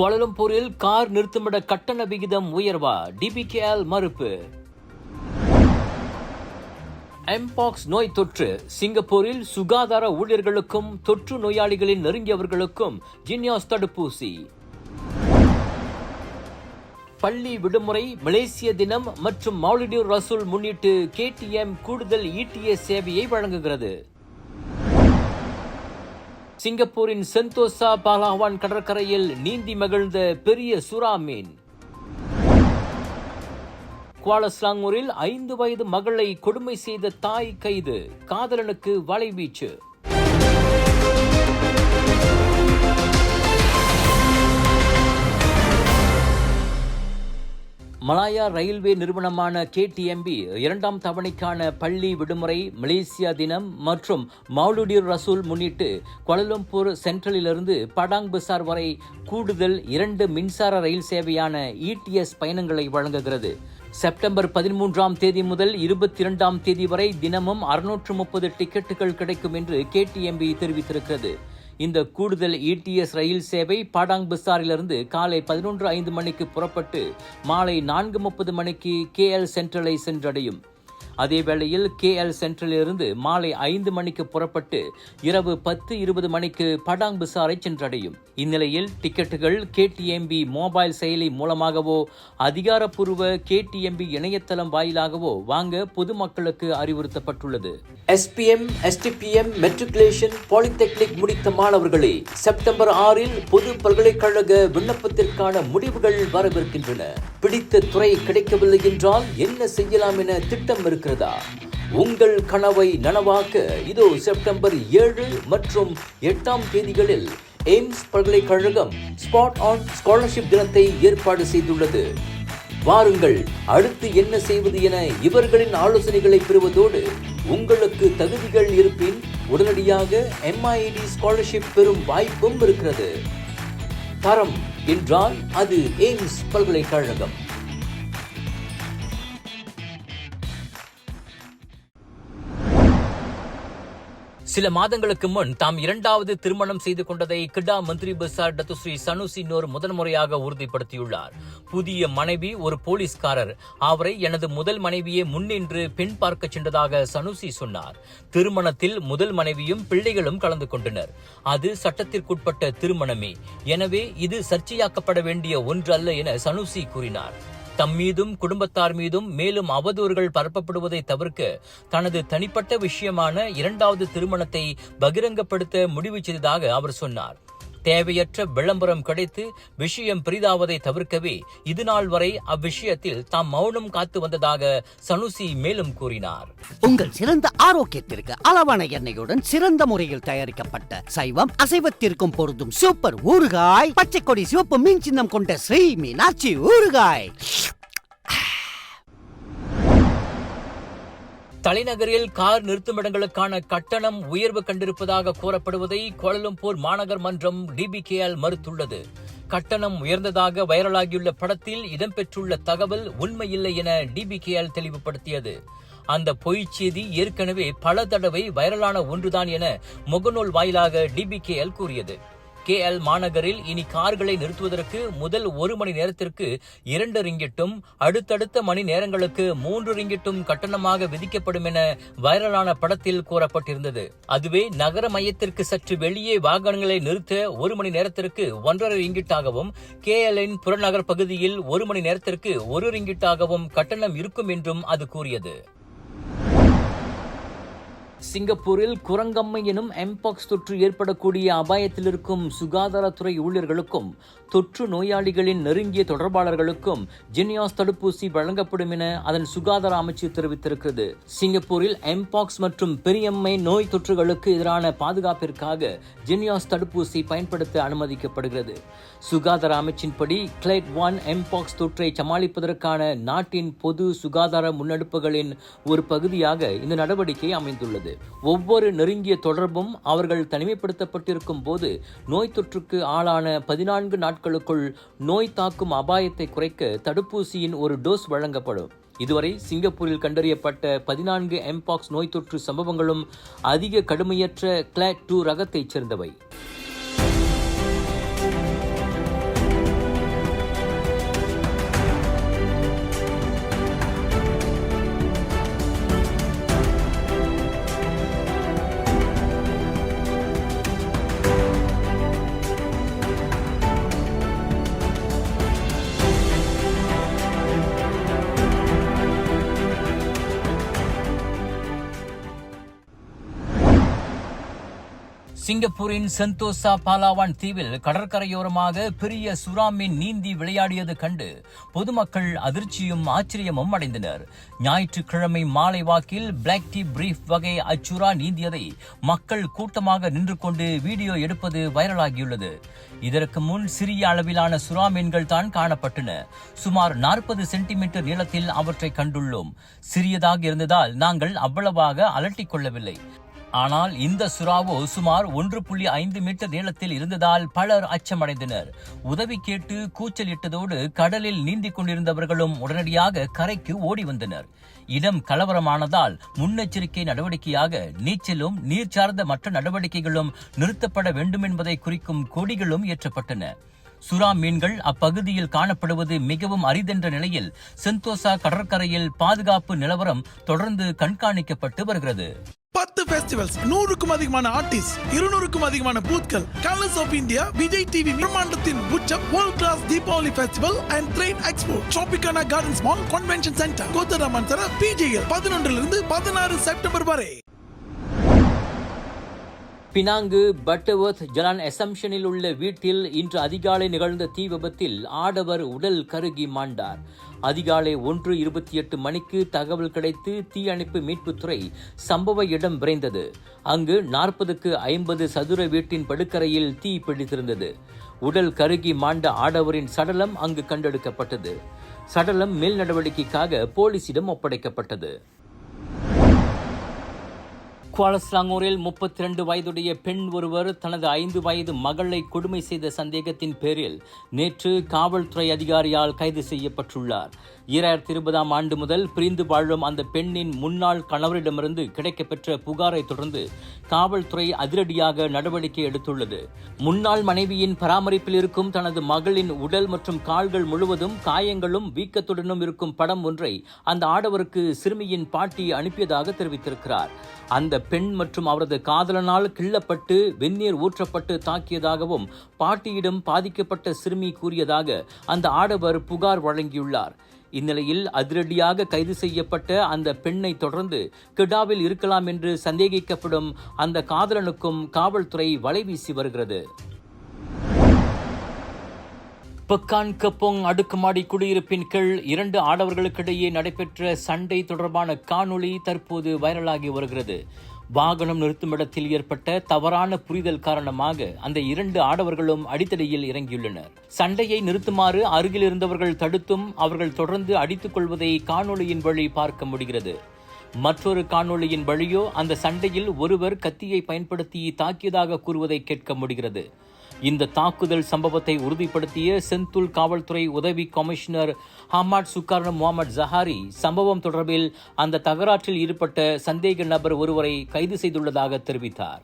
கோலலம்பூரில் car நிறுத்துமிட கட்டண விகிதம் உயர்வா? DBKL மறுப்பு. எம்பாக்ஸ் நோய் தொற்று. சிங்கப்பூரில் சுகாதார ஊழியர்களுக்கும் தொற்று நோயாளிகளின் நெருங்கியவர்களுக்கும் ஜின்யாஸ் தடுப்பூசி. பள்ளி விடுமுறை மலேசிய தினம் மற்றும் மௌலிடியூர் ரசூல் முன்னிட்டு கேடிஎம் கூடுதல் இடிஎஸ் சேவையை வழங்குகிறது. சிங்கப்பூரின் சென்தோசா பாலாவான் கடற்கரையில் நீந்தி மகிழ்ந்த பெரிய சுறா மீன். குவாலஸ்லாங்கூரில் ஐந்து வயது மகளை கொடுமை செய்த தாய் கைது. காதலனுக்கு வலைவீச்சு. மலாயா ரயில்வே நிறுவனமான கேடிஎம்பி இரண்டாம் தவணைக்கான பள்ளி விடுமுறை மலேசியா தினம் மற்றும் மௌலுடியூர் ரசூல் முன்னிட்டு கொலலம்பூர் சென்ட்ரலிலிருந்து படாங் பசார் வரை கூடுதல் இரண்டு மின்சார ரயில் சேவையான இடிஎஸ் பயணங்களை வழங்குகிறது. செப்டம்பர் பதிமூன்றாம் தேதி முதல் இருபத்தி இரண்டாம் தேதி வரை தினமும் அறுநூற்று முப்பது டிக்கெட்டுகள் கிடைக்கும் என்று கேடிஎம்பி தெரிவித்திருக்கிறது. இந்த கூடுதல் இடிஎஸ் ரயில் சேவை பாடாங் பிசாரிலிருந்து காலை பதினொன்று ஐந்து மணிக்கு புறப்பட்டு மாலை நான்கு முப்பது மணிக்கு கேஎல் சென்ட்ரலை சென்றடையும். அதே வேளையில் கேஎல் சென்ட்ரலிலிருந்து மாலை ஐந்து மணிக்கு புறப்பட்டு இரவு பத்து இருபது மணிக்கு படாங் பிசாரை சென்றடையும். இந்நிலையில் டிக்கெட்டுகள் கேடிஎம்பி மொபைல் செயலி மூலமாகவோ அதிகாரப்பூர்வ கேடிஎம்பி இணையதளம் வாயிலாகவோ வாங்க பொதுமக்களுக்கு அறிவுறுத்தப்பட்டுள்ளது. எஸ்பிஎம் எஸ்டிபிஎம் மெட்ரிகுலேஷன் பாலிடெக்னிக் முடித்த மாணவர்களே செப்டம்பர் ஆறில் பொது பல்கலைக்கழக விண்ணப்பத்திற்கான முடிவுகள் வரவிருக்கின்றன. பிடித்த துறை கிடைக்கவில்லை என்றால் என்ன செய்யலாம் என திட்டம் இருக்கிறதா? உங்கள் கனவை நனவாக்க இதோ செப்டம்பர் ஏழு மற்றும் எட்டாம் தேதிகளில் எய்ம்ஸ் பல்கலைக்கழகம் ஸ்பாட் ஆன் ஸ்காலர்ஷிப் தினத்தை ஏற்பாடு செய்துள்ளது. வாருங்கள் அடுத்து என்ன செய்வது என இவர்களின் ஆலோசனைகளை பெறுவதோடு உங்களுக்கு தகுதிகள் இருப்பின் உடனடியாக எம்ஐடி ஸ்காலர்ஷிப் பெறும் வாய்ப்பும் இருக்கிறது. தரம் என்றால் அது எய்ம்ஸ் பல்கலைக்கழகம். சில மாதங்களுக்கு முன் தாம் இரண்டாவது திருமணம் செய்து கொண்டதை கிடா மந்திரி பசார் டத்துஸ்ரீ சனுசி முதன்முறையாக முதல் முறையாக உறுதிப்படுத்தியுள்ளார். புதிய மனைவி ஒரு போலீஸ்காரர். அவரை எனது முதல் மனைவியே முன்னின்று பெண் பார்க்க சென்றதாக சனுசி சொன்னார். திருமணத்தில் முதல் மனைவியும் பிள்ளைகளும் கலந்து கொண்டனர். அது சட்டத்திற்குட்பட்ட திருமணமே. எனவே இது சர்ச்சையாக்கப்பட வேண்டிய ஒன்று அல்ல என சனுசி கூறினார். தம் மீதும் குடும்பத்தார் மீதும் மேலும் அவதூறுகள் பரப்பப்படுவதை தவிர்க்க தனது தனிப்பட்ட விஷயமான இரண்டாவது திருமணத்தை பகிரங்கப்படுத்த முடிவு செய்ததாக அவர் சொன்னார். தேவையற்ற விளம்பரம் கிடைத்து விஷயம் பெரிதாவதை தவிர்க்கவே இதுநாள் வரை அவ்விஷயத்தில் தாம் மௌனம் காத்து வந்ததாக சனுசி மேலும் கூறினார். உங்கள் சிறந்த ஆரோக்கியத்திற்கு அளவான எண்ணெயுடன் சிறந்த முறையில் தயாரிக்கப்பட்ட சைவம் அசைவத்திற்கும் பொருந்தும் சூப்பர் ஊறுகாய் பச்சை கொடி சிவப்பு மீன் சின்னம் கொண்ட ஸ்ரீ மீனாட்சி ஊறுகாய். தலைநகரில் கார் நிறுத்துமிடங்களுக்கான கட்டணம் உயர்வு கண்டிருப்பதாக கூறப்படுவதை கோலலம்பூர் மாநகர் மன்றம் டிபிகேஎல் மறுத்துள்ளது. கட்டணம் உயர்ந்ததாக வைரலாகியுள்ள படத்தில் இடம்பெற்றுள்ள தகவல் உண்மையில்லை என டிபிகேஎல் தெளிவுபடுத்தியது. அந்த பொய்ச் செய்தி ஏற்கனவே பல தடவை வைரலான ஒன்றுதான் என முகநூல் வாயிலாக டிபிகேஎல் கூறியது. கேஎல் மாநகரில் இனி கார்களை நிறுத்துவதற்கு முதல் ஒரு மணி நேரத்திற்கு இரண்டு ரிங்கிட்டும் அடுத்தடுத்த மணி நேரங்களுக்கு மூன்று ரிங்கிட்டும் கட்டணமாக விதிக்கப்படும் என வைரலான படத்தில் கூறப்பட்டிருந்தது. அதுவே நகர மையத்திற்கு சற்று வெளியே வாகனங்களை நிறுத்த ஒரு மணி நேரத்திற்கு ஒன்றரை ரிங்கிட்டாகவும் கேஎல்லின் புறநகர் பகுதியில் ஒரு மணி நேரத்திற்கு ஒரு ரிங்கிட்டாகவும் கட்டணம் இருக்கும் என்றும் அது கூறியது. சிங்கப்பூரில் குரங்கம்மை எனும் எம்பாக்ஸ் தொற்று ஏற்படக்கூடிய அபாயத்தில் இருக்கும் சுகாதாரத்துறை ஊழியர்களுக்கும் தொற்று நோயாளிகளின் நெருங்கிய தொடர்பாளர்களுக்கும் ஜினியாஸ் தடுப்பூசி வழங்கப்படும் என அதன் சுகாதார அமைச்சு தெரிவித்திருக்கிறது. சிங்கப்பூரில் எம்பாக்ஸ் மற்றும் பெரியம்மை நோய் தொற்றுகளுக்கு எதிரான பாதுகாப்பிற்காக ஜினியாஸ் தடுப்பூசி பயன்படுத்த அனுமதிக்கப்படுகிறது. சுகாதார அமைச்சின்படி கிளைட் ஒன் எம்பாக்ஸ் தொற்றை சமாளிப்பதற்கான நாட்டின் பொது சுகாதார முன்னெடுப்புகளின் ஒரு பகுதியாக இந்த நடவடிக்கை அமைந்துள்ளது. ஒவ்வொரு நெருங்கிய தொடர்பும் அவர்கள் தனிமைப்படுத்தப்பட்டிருக்கும் போது நோய் தொற்றுக்கு ஆளான பதினான்கு நாட்களுக்குள் நோய் தாக்கும் அபாயத்தை குறைக்க தடுப்பூசியின் ஒரு டோஸ் வழங்கப்படும். இதுவரை சிங்கப்பூரில் கண்டறியப்பட்ட பதினான்கு எம்பாக்ஸ் நோய் தொற்று சம்பவங்களும் அதிக கடுமையற்ற கிளாட் டூ ரகத்தைச் சேர்ந்தவை. சிங்கப்பூரின் செந்தோசா பாலாவான் தீவில் கடற்கரையோரமாக பெரிய சுறா மீன் நீந்தி விளையாடியது கண்டு பொதுமக்கள் அதிர்ச்சியும் ஆச்சரியமும் அடைந்தனர். ஞாயிற்றுக்கிழமை மாலை வாக்கில் பிளாக் டீ பிரீஃப் வகை அச்சுறா நீந்தியதை மக்கள் கூட்டமாக நின்று கொண்டு வீடியோ எடுப்பது வைரலாகியுள்ளது. இதற்கு முன் சிறிய அளவிலான சுறா மீன்கள் தான் காணப்பட்டன. சுமார் நாற்பது சென்டிமீட்டர் நீளத்தில் அவற்றை கண்டுள்ளோம். சிறியதாக இருந்ததால் நாங்கள் அவ்வளவாக அலட்டிக் கொள்ளவில்லை. ஆனால் இந்த சுறாவோ சுமார் ஒன்று புள்ளி ஐந்து மீட்டர் நீளத்தில் இருந்ததால் பலர் அச்சமடைந்தனர். உதவி கேட்டு கூச்சலிட்டதோடு கடலில் நீந்திக் கொண்டிருந்தவர்களும் உடனடியாக கரைக்கு ஓடி வந்தனர். இடம் கலவரமானதால் முன்னெச்சரிக்கை நடவடிக்கையாக நீச்சலும் நீர் சார்ந்த மற்ற நடவடிக்கைகளும் நிறுத்தப்பட வேண்டும் என்பதை குறிக்கும் கொடிகளும் ஏற்றப்பட்டன. சுறா மீன்கள் அப்பகுதியில் காணப்படுவது மிகவும் அரிதென்ற நிலையில் செந்தோசா கடற்கரையில் பாதுகாப்பு நிலவரம் தொடர்ந்து கண்காணிக்கப்பட்டு வருகிறது. பத்து ஃபெஸ்டிவல்ஸ் நூறுக்கும் அதிகமான ஆர்டிஸ்ட் இருநூறுக்கும் அதிகமான பூத்கள் Colors of India Vijay TV பிரம்மாண்டத்தின் உச்சம் world class Deepavali festival and trade expo Tropicana Gardens mall convention centre கோத்தராமன் தர பிஜேஎல் பதினொன்றிலிருந்து பதினாறு செப்டம்பர் வரை. பினாங்கு பட்டவர்த் ஜலான் அசம்ஷனில் உள்ள வீட்டில் இன்று அதிகாலை நிகழ்ந்த தீ விபத்தில் ஆடவர் உடல் கருகி மாண்டார். அதிகாலை ஒன்று இருபத்தி எட்டு மணிக்கு தகவல் கிடைத்து தீயணைப்பு மீட்புத்துறை சம்பவ இடம் விரைந்தது. அங்கு நாற்பதுக்கு ஐம்பது சதுர வீட்டின் படுக்கரையில் தீ பிடித்திருந்தது. உடல் கருகி மாண்ட ஆடவரின் சடலம் அங்கு கண்டெடுக்கப்பட்டது. சடலம் மேல் நடவடிக்கைக்காக போலீசிடம் ஒப்படைக்கப்பட்டது. குவாலஸ்லாங்கூரில் முப்பத்தி ரெண்டு வயதுடைய பெண் ஒருவர் தனது ஐந்து வயது மகளை கொடுமை செய்த சந்தேகத்தின் பேரில் நேற்று காவல்துறை அதிகாரியால் கைது செய்யப்பட்டுள்ளார். ஈராயிரத்தி இருபதாம் ஆண்டு முதல் பிரிந்து வாழும் அந்த பெண்ணின் முன்னாள் கணவரிடமிருந்து கிடைக்கப்பெற்ற புகாரை தொடர்ந்து காவல்துறை அதிரடியாக நடவடிக்கை எடுத்துள்ளது. முன்னாள் மனைவியின் பராமரிப்பில் இருக்கும் தனது மகளின் உடல் மற்றும் கால்கள் முழுவதும் காயங்களும் வீக்கத்துடனும் இருக்கும் படம் ஒன்றை அந்த ஆடவருக்கு சிறுமியின் பாட்டி அனுப்பியதாக தெரிவித்திருக்கிறார். அந்த பெண் மற்றும் அவரது காதலனால் கிள்ளப்பட்டு வெந்நீர் ஊற்றப்பட்டு தாக்கியதாகவும் பாட்டியிடம் பாதிக்கப்பட்ட சிறுமி கூறியதாக அந்த ஆடவர் புகார் வழங்கியுள்ளார். இந்நிலையில் அதிரடியாக கைது செய்யப்பட்ட அந்த பெண்ணை தொடர்ந்து கிடாவில் இருக்கலாம் என்று சந்தேகிக்கப்படும் அந்த காதலனுக்கும் காவல்துறை வலைவீசி வருகிறது. பெக்கான் கப்போங் அடுக்குமாடி குடியிருப்பின் கீழ் இரண்டு ஆடவர்களுக்கிடையே நடைபெற்ற சண்டை தொடர்பான காணொளி தற்போது வைரலாகி வருகிறது. வாகனம் நிறுத்தும் இடத்தில் ஏற்பட்ட தவறான புரிதல் காரணமாக அந்த இரண்டு ஆடவர்களும் அடித்தடியில் இறங்கியுள்ளனர். சண்டையை நிறுத்துமாறு அருகில் இருந்தவர்கள் தடுத்தும் அவர்கள் தொடர்ந்து அடித்துக் கொள்வதை காணொளியின் வழி பார்க்க முடிகிறது. மற்றொரு காணொளியின் வழியோ அந்த சண்டையில் ஒருவர் கத்தியை பயன்படுத்தி தாக்கியதாக கூறுவதை கேட்க முடிகிறது. இந்த தாக்குதல் சம்பவத்தை உறுதிப்படுத்திய செந்துல் காவல்துறை உதவி கமிஷனர் ஹமாட் சுக்கார்ன முகமது ஜஹாரி சம்பவம் தொடர்பில் அந்த தகராற்றில் ஈடுபட்ட சந்தேக நபர் ஒருவரை கைது செய்துள்ளதாக தெரிவித்தார்.